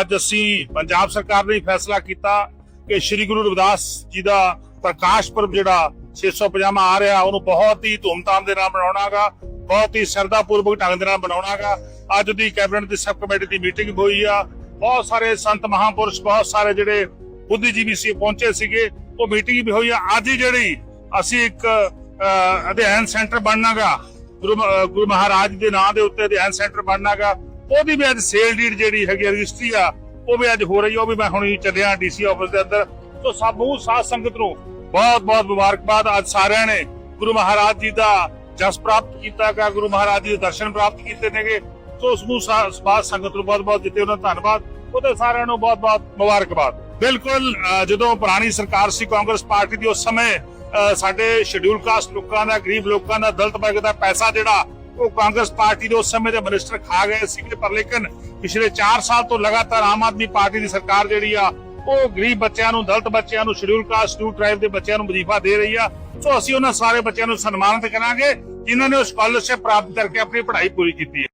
ਅੱਜ ਅਸੀਂ ਪੰਜਾਬ ਸਰਕਾਰ ਨੇ ਫੈਸਲਾ ਕੀਤਾ ਕਿ ਸ੍ਰੀ ਗੁਰੂ ਰਵਿਦਾਸ ਜੀ ਦਾ ਪ੍ਰਕਾਸ਼ ਪੁਰਬ ਜਿਹੜਾ 650ਵਾਂ ਆ ਰਿਹਾ, ਉਹਨੂੰ ਬਹੁਤ ਹੀ ਧੂਮਧਾਮ ਦੇ ਨਾਲ ਮਨਾਉਣਾਗਾ, ਬਹੁਤ ਹੀ ਸਰਦਾਪੂਰਵਕ ਢੰਗ ਦੇ ਨਾਲ ਮਨਾਉਣਾਗਾ। ਅੱਜ ਦੀ ਕੈਬਨਿਟ ਦੀ ਸਬ ਕਮੇਟੀ ਦੀ ਮੀਟਿੰਗ ਹੋਈ ਆ। ਬਹੁਤ ਸਾਰੇ ਸੰਤ ਮਹਾਪੁਰਸ਼, ਬਹੁਤ ਸਾਰੇ ਜਿਹੜੇ ਬੁੱਧੀਜੀਵੀ ਸੀ ਪਹੁੰਚੇ ਸੀਗੇ, ਉਹ ਮੀਟਿੰਗ ਵੀ ਹੋਈ ਆ। ਅੱਜ ਹੀ ਜਿਹੜੀ ਅਸੀਂ ਇੱਕ ਅਧਿਐਨ ਸੈਂਟਰ ਬਣਨਾਗਾ, ਗੁਰੂ ਗੁਰੂ ਮਹਾਰਾਜ ਦੇ ਨਾਂ ਦੇ ਉੱਤੇ ਅਧਿਐਨ ਸੈਂਟਰ ਬਣਨਾਗਾ। ਉਹਦੀ ਵੀ ਅੱਜ ਸੇਲ ਡੀਡ ਜਿਹੜੀ ਹੈਗੀ ਰਜਿਸਟਰੀ ਆ, ਉਹ ਵੀ ਅੱਜ ਹੋ ਰਹੀ ਆ, ਉਹ ਵੀ ਮੈਂ ਹੁਣੀ ਚੱਲਿਆ ਡੀਸੀ ਆਫਿਸ ਦੇ ਅੰਦਰ। ਸੋ ਸਮੂਹ ਸਾਧ ਸੰਗਤ ਨੂੰ ਬਹੁਤ ਬਹੁਤ ਮੁਬਾਰਕਬਾਦ। ਅੱਜ ਸਾਰਿਆਂ ਨੇ ਗੁਰੂ ਮਹਾਰਾਜ ਜੀ ਦਾ ਜਸ ਪ੍ਰਾਪਤ ਕੀਤਾ ਗਾ ਗੁਰੂ ਮਹਾਰਾਜ ਜੀ ਦੇ ਦਰਸ਼ਨ ਪ੍ਰਾਪਤ ਕੀਤੇ ਨੇਗੇ। ਸੋ ਸਮੂਹ ਸਾਧ ਸੰਗਤ ਨੂੰ ਬਹੁਤ ਬਹੁਤ ਦਿੱਤੇ ਉਹਨਾਂ ਧੰਨਵਾਦ। ਉਹਦੇ ਸਾਰਿਆਂ ਨੂੰ ਬਹੁਤ ਬਹੁਤ ਮੁਬਾਰਕਬਾਦ। ਬਿਲਕੁਲ ਜਦੋਂ ਪੁਰਾਣੀ ਸਰਕਾਰ ਸੀ ਕਾਂਗਰਸ ਪਾਰਟੀ ਦੀ, ਉਸ ਸਮੇਂ ਸਾਡੇ ਸ਼ਡਿਊਲ ਕਾਸਟ ਲੋਕਾਂ ਦਾ, ਗਰੀਬ ਲੋਕਾਂ ਦਾ, ਦਲਤ ਵਰਗ ਦਾ ਪੈਸਾ ਜਿਹੜਾ ਉਹ ਕਾਂਗਰਸ ਪਾਰਟੀ ਦੇ ਉਸ ਸਮੇਂ ਦੇ ਮਿਨਿਸਟਰ ਖਾ ਗਏ ਸੀਗੇ, ਪਰ ਲੇਕਿਨ ਪਿਛਲੇ 4 ਸਾਲ ਤੋਂ ਲਗਾਤਾਰ ਆਮ ਆਦਮੀ ਪਾਰਟੀ ਦੀ ਸਰਕਾਰ ਜਿਹੜੀ ਆ, ਉਹ ਗਰੀਬ ਬੱਚਿਆਂ ਨੂੰ, ਦਲਤ ਬੱਚਿਆਂ ਨੂੰ ਸ਼ਡਿਊਲ ਕਾਸਟ ਸ਼ਡਿਊਲ ਟ੍ਰਾਈਬ ਦੇ ਬੱਚਿਆਂ ਨੂੰ ਵਜ਼ੀਫਾ ਦੇ ਰਹੀ ਆ। ਸੋ ਅਸੀਂ ਉਹਨਾਂ ਸਾਰੇ ਬੱਚਿਆਂ ਨੂੰ ਸਨਮਾਨਿਤ ਕਰਾਂਗੇ, ਜਿਨ੍ਹਾਂ ਨੇ ਉਹ ਸਕਾਲਰਸ਼ਿਪ ਪ੍ਰਾਪਤ ਕਰਕੇ ਆਪਣੀ ਪੜ੍ਹਾਈ ਪੂਰੀ ਕੀਤੀ ਹੈ।